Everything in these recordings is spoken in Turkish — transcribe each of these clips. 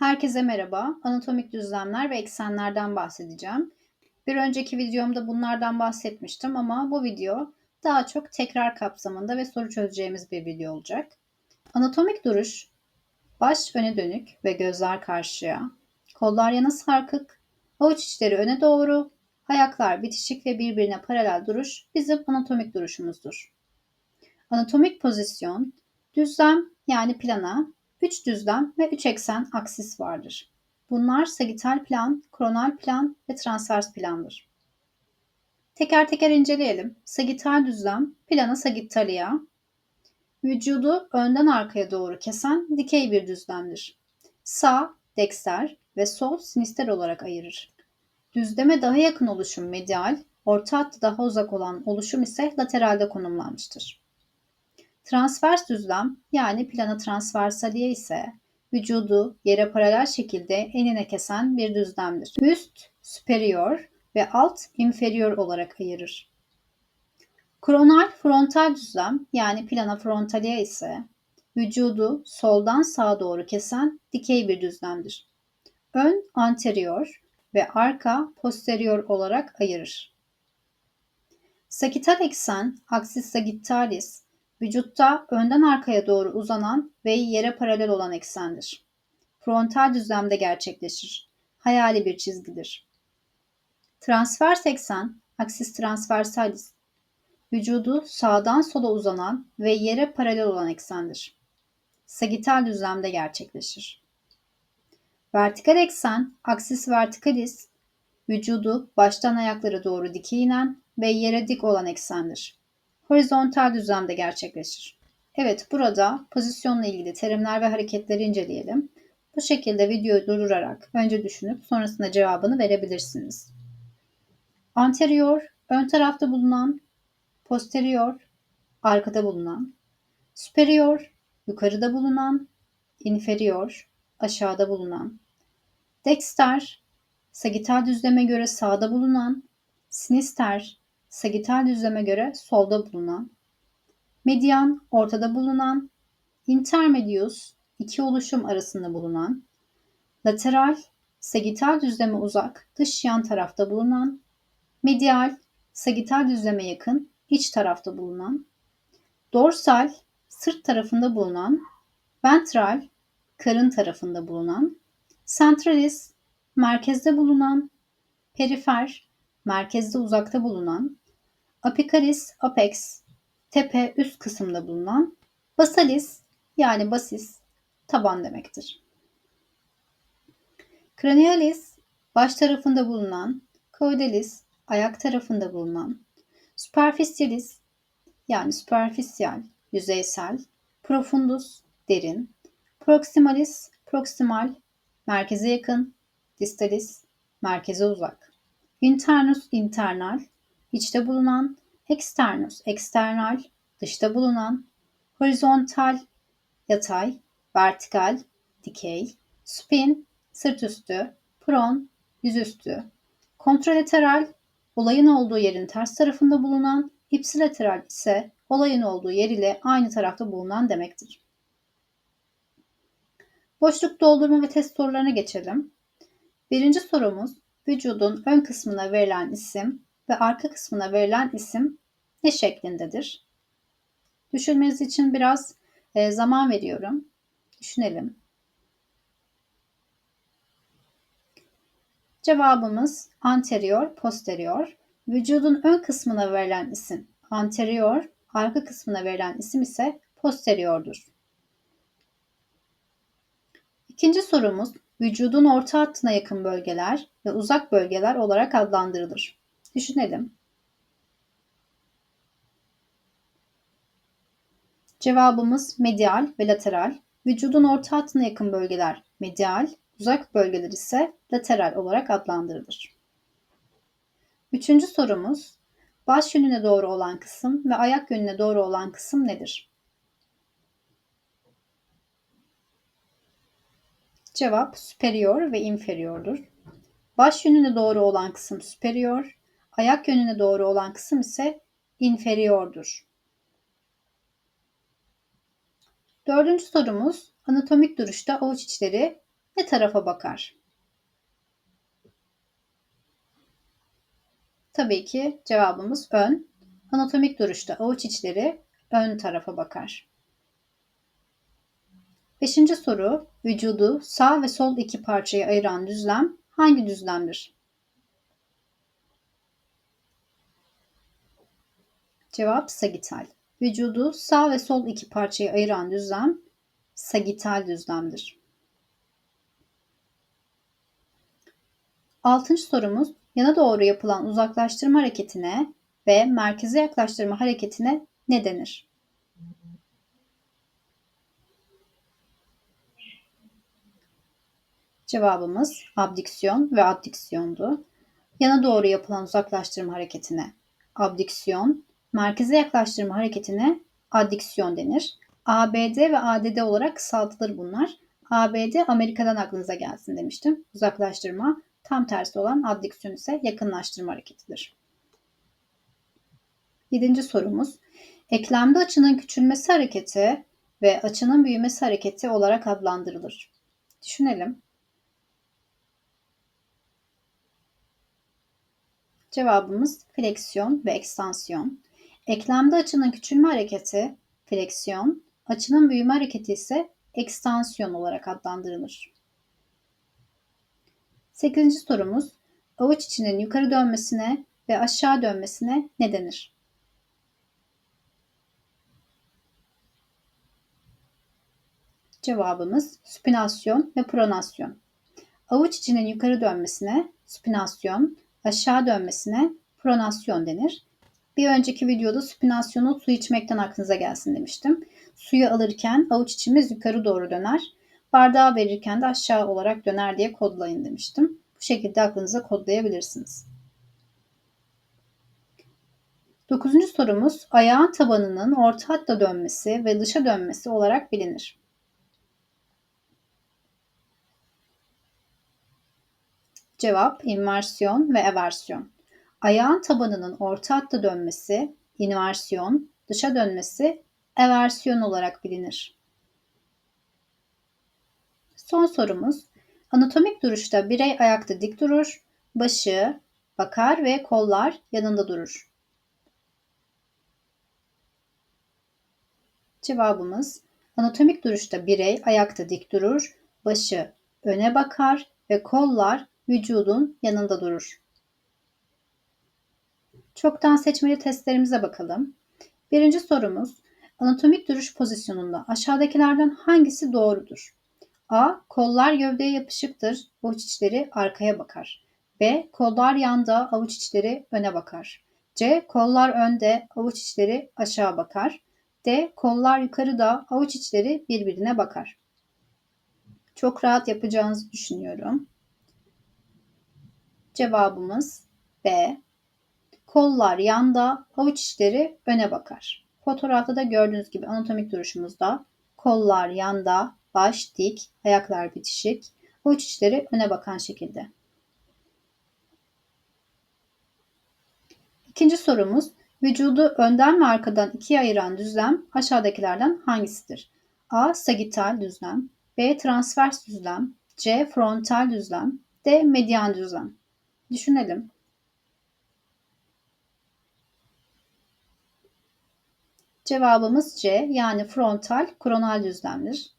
Herkese merhaba. Anatomik düzlemler ve eksenlerden bahsedeceğim. Bir önceki videomda bunlardan bahsetmiştim ama bu video daha çok tekrar kapsamında ve soru çözeceğimiz bir video olacak. Anatomik duruş, baş öne dönük ve gözler karşıya, kollar yana sarkık, avuç içleri öne doğru, ayaklar bitişik ve birbirine paralel duruş bizim anatomik duruşumuzdur. Anatomik pozisyon, düzlem yani plana, 3 düzlem ve 3 eksen aksis vardır. Bunlar sagital plan, kronal plan ve transvers plandır. Teker teker inceleyelim. Sagital düzlem, plana sagitalia, vücudu önden arkaya doğru kesen dikey bir düzlemdir. Sağ, dexter ve sol sinister olarak ayırır. Düzleme daha yakın oluşum medial, orta hattı daha uzak olan oluşum ise lateralde konumlanmıştır. Transvers düzlem yani plana transversaliye ise vücudu yere paralel şekilde enine kesen bir düzlemdir. Üst superior ve alt inferior olarak ayırır. Kronal frontal düzlem yani plana frontaliye ise vücudu soldan sağa doğru kesen dikey bir düzlemdir. Ön anterior ve arka posterior olarak ayırır. Sagital eksen, aksis sagittalis Vücutta önden arkaya doğru uzanan ve yere paralel olan eksendir. Frontal düzlemde gerçekleşir. Hayali bir çizgidir. Transvers eksen, aksis transversalis, vücudu sağdan sola uzanan ve yere paralel olan eksendir. Sagital düzlemde gerçekleşir. Vertikal eksen, aksis vertikalis, vücudu baştan ayaklara doğru dikey inen ve yere dik olan eksendir horizontal düzlemde gerçekleşir. Evet burada pozisyonla ilgili terimler ve hareketleri inceleyelim. Bu şekilde videoyu durdurarak önce düşünüp sonrasında cevabını verebilirsiniz. Anterior, ön tarafta bulunan, posterior, arkada bulunan, superior, yukarıda bulunan, inferior, aşağıda bulunan, dexter, sagital düzleme göre sağda bulunan, sinister, sagital düzleme göre solda bulunan, median ortada bulunan, intermedius iki oluşum arasında bulunan, lateral sagital düzleme uzak dış yan tarafta bulunan, medial sagital düzleme yakın iç tarafta bulunan, dorsal sırt tarafında bulunan, ventral karın tarafında bulunan, centralis merkezde bulunan, perifer merkezde uzakta bulunan, Apicalis apex tepe üst kısımda bulunan, basalis yani basis taban demektir. Cranialis baş tarafında bulunan, caudalis ayak tarafında bulunan, superficialis yani superficial yüzeysel, profundus derin, proximalis proksimal merkeze yakın, distalis merkeze uzak, internus internal içte bulunan, externus eksternal, dışta bulunan, horizontal yatay, vertikal dikey, spin sırt üstü, pron yüzüstü, kontralateral olayın olduğu yerin ters tarafında bulunan, ipsilateral ise olayın olduğu yer ile aynı tarafta bulunan demektir. Boşluk doldurma ve test sorularına geçelim. Birinci sorumuz vücudun ön kısmına verilen isim ve arka kısmına verilen isim ne şeklindedir? Düşünmeniz için biraz e, zaman veriyorum. Düşünelim. Cevabımız anterior, posterior. Vücudun ön kısmına verilen isim anterior, arka kısmına verilen isim ise posteriordur. İkinci sorumuz vücudun orta hattına yakın bölgeler ve uzak bölgeler olarak adlandırılır. Düşünelim. Cevabımız medial ve lateral. Vücudun orta hattına yakın bölgeler medial, uzak bölgeler ise lateral olarak adlandırılır. Üçüncü sorumuz, baş yönüne doğru olan kısım ve ayak yönüne doğru olan kısım nedir? Cevap superior ve inferiordur. Baş yönüne doğru olan kısım superior, Ayak yönüne doğru olan kısım ise inferiordur. Dördüncü sorumuz anatomik duruşta avuç içleri ne tarafa bakar? Tabii ki cevabımız ön. Anatomik duruşta avuç içleri ön tarafa bakar. Beşinci soru, vücudu sağ ve sol iki parçaya ayıran düzlem hangi düzlemdir? Cevap sagital. Vücudu sağ ve sol iki parçaya ayıran düzlem sagital düzlemdir. Altıncı sorumuz, yana doğru yapılan uzaklaştırma hareketine ve merkeze yaklaştırma hareketine ne denir? Cevabımız abdiksiyon ve addiksiyondu. Yana doğru yapılan uzaklaştırma hareketine abdiksiyon, merkeze yaklaştırma hareketine addiksiyon denir. ABD ve ADD olarak kısaltılır bunlar. ABD Amerika'dan aklınıza gelsin demiştim. Uzaklaştırma, tam tersi olan addiksiyon ise yakınlaştırma hareketidir. Yedinci sorumuz. Eklemde açının küçülmesi hareketi ve açının büyümesi hareketi olarak adlandırılır. Düşünelim. Cevabımız fleksiyon ve ekstansiyon. Eklemde açının küçülme hareketi fleksiyon, açının büyüme hareketi ise ekstansiyon olarak adlandırılır. 8. sorumuz avuç içinin yukarı dönmesine ve aşağı dönmesine ne denir? Cevabımız supinasyon ve pronasyon. Avuç içinin yukarı dönmesine supinasyon, aşağı dönmesine pronasyon denir. Bir önceki videoda supinasyonu su içmekten aklınıza gelsin demiştim. Suyu alırken avuç içimiz yukarı doğru döner. Bardağı verirken de aşağı olarak döner diye kodlayın demiştim. Bu şekilde aklınıza kodlayabilirsiniz. Dokuzuncu sorumuz ayağın tabanının orta hatta dönmesi ve dışa dönmesi olarak bilinir. Cevap inversiyon ve eversiyon. Ayağın tabanının orta hatta dönmesi inversiyon, dışa dönmesi eversiyon olarak bilinir. Son sorumuz. Anatomik duruşta birey ayakta dik durur, başı bakar ve kollar yanında durur. Cevabımız anatomik duruşta birey ayakta dik durur, başı öne bakar ve kollar vücudun yanında durur. Çoktan seçmeli testlerimize bakalım. Birinci sorumuz, anatomik duruş pozisyonunda aşağıdakilerden hangisi doğrudur? A. Kollar gövdeye yapışıktır, avuç içleri arkaya bakar. B. Kollar yanda, avuç içleri öne bakar. C. Kollar önde, avuç içleri aşağı bakar. D. Kollar yukarıda, avuç içleri birbirine bakar. Çok rahat yapacağınızı düşünüyorum. Cevabımız B. Kollar yanda, avuç içleri öne bakar. Fotoğrafta da gördüğünüz gibi anatomik duruşumuzda kollar yanda, baş dik, ayaklar bitişik, avuç içleri öne bakan şekilde. İkinci sorumuz, vücudu önden ve arkadan ikiye ayıran düzlem aşağıdakilerden hangisidir? A. Sagital düzlem, B. Transvers düzlem, C. Frontal düzlem, D. Median düzlem. Düşünelim. Cevabımız C yani frontal kronal düzlemdir.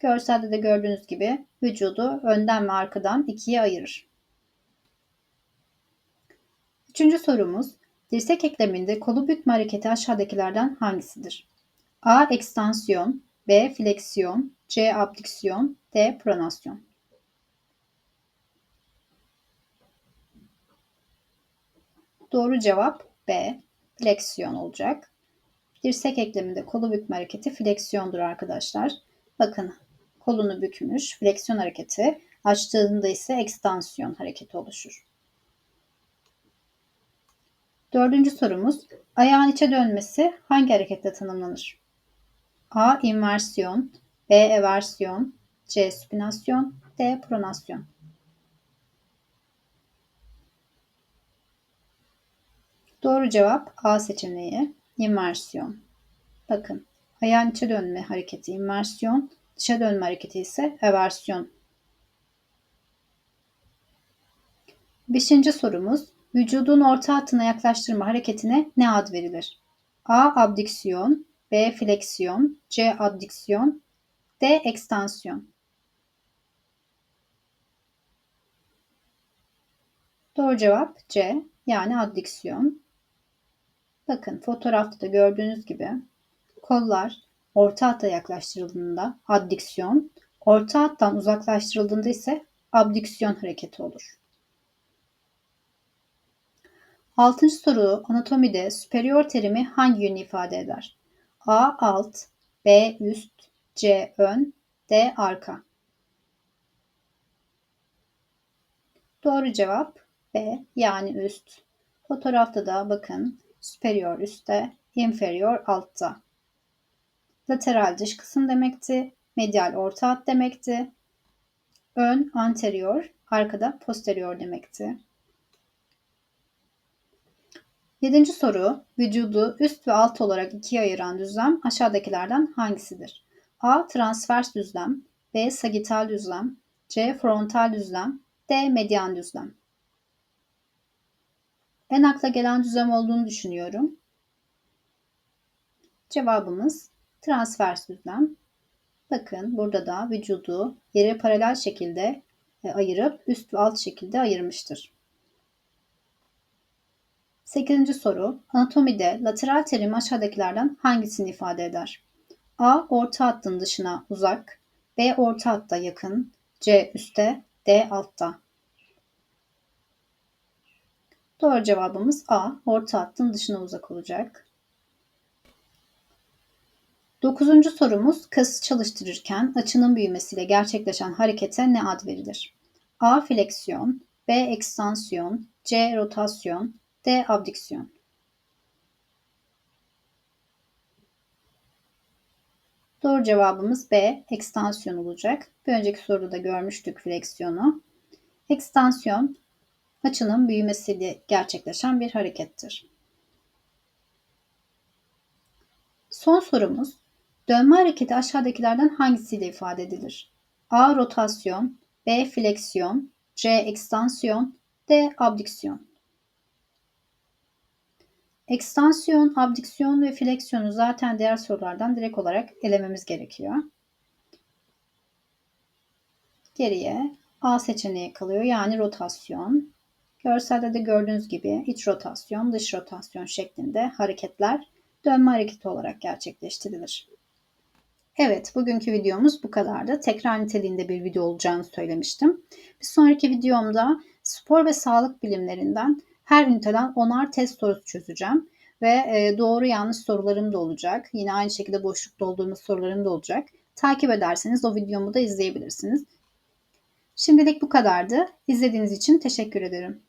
Görselde de gördüğünüz gibi vücudu önden ve arkadan ikiye ayırır. Üçüncü sorumuz dirsek ekleminde kolu bükme hareketi aşağıdakilerden hangisidir? A. Ekstansiyon B. Fleksiyon C. Abdiksiyon D. Pronasyon Doğru cevap B. Fleksiyon olacak. Dirsek ekleminde kolu bükme hareketi fleksiyondur arkadaşlar. Bakın kolunu bükmüş, fleksiyon hareketi. Açtığında ise ekstansiyon hareketi oluşur. Dördüncü sorumuz. Ayağın içe dönmesi hangi hareketle tanımlanır? A. İnversiyon B. Eversiyon C. Supinasyon D. Pronasyon Doğru cevap A seçeneği. İmmersiyon. Bakın ayağın içe dönme hareketi immersiyon, dışa dönme hareketi ise eversiyon. Beşinci sorumuz. Vücudun orta hattına yaklaştırma hareketine ne ad verilir? A. Abdiksiyon B. Fleksiyon C. Addiksiyon D. Ekstansiyon Doğru cevap C. Yani addiksiyon. Bakın fotoğrafta da gördüğünüz gibi kollar orta hatta yaklaştırıldığında addiksiyon, orta hattan uzaklaştırıldığında ise abdiksiyon hareketi olur. Altıncı soru anatomide superior terimi hangi yönü ifade eder? A alt, B üst, C ön, D arka. Doğru cevap B yani üst. Fotoğrafta da bakın superior üstte, inferior altta. Lateral dış kısım demekti. Medial orta hat demekti. Ön anterior, arkada posterior demekti. Yedinci soru, vücudu üst ve alt olarak ikiye ayıran düzlem aşağıdakilerden hangisidir? A. Transvers düzlem B. Sagital düzlem C. Frontal düzlem D. Median düzlem En akla gelen düzlem olduğunu düşünüyorum. Cevabımız transvers düzlem. Bakın burada da vücudu yere paralel şekilde e, ayırıp üst ve alt şekilde ayırmıştır. 8. soru. Anatomide lateral terim aşağıdakilerden hangisini ifade eder? A. Orta hattın dışına uzak. B. Orta hatta yakın. C. Üste. D. Altta. Doğru cevabımız A. Orta hattın dışına uzak olacak. Dokuzuncu sorumuz kası çalıştırırken açının büyümesiyle gerçekleşen harekete ne ad verilir? A. Fleksiyon B. Ekstansiyon C. Rotasyon D. Abdiksiyon Doğru cevabımız B. Ekstansiyon olacak. Bir önceki soruda da görmüştük fleksiyonu. Ekstansiyon açının büyümesiyle gerçekleşen bir harekettir. Son sorumuz dönme hareketi aşağıdakilerden hangisiyle ifade edilir? A. Rotasyon B. Fleksiyon C. Ekstansiyon D. Abdiksiyon Ekstansiyon, abdiksiyon ve fleksiyonu zaten diğer sorulardan direkt olarak elememiz gerekiyor. Geriye A seçeneği kalıyor yani rotasyon. Görselde de gördüğünüz gibi iç rotasyon, dış rotasyon şeklinde hareketler dönme hareketi olarak gerçekleştirilir. Evet, bugünkü videomuz bu kadardı. Tekrar niteliğinde bir video olacağını söylemiştim. Bir sonraki videomda spor ve sağlık bilimlerinden her üniteden onar test sorusu çözeceğim. Ve e, doğru yanlış sorularım da olacak. Yine aynı şekilde boşluk doldurma sorularım da olacak. Takip ederseniz o videomu da izleyebilirsiniz. Şimdilik bu kadardı. İzlediğiniz için teşekkür ederim.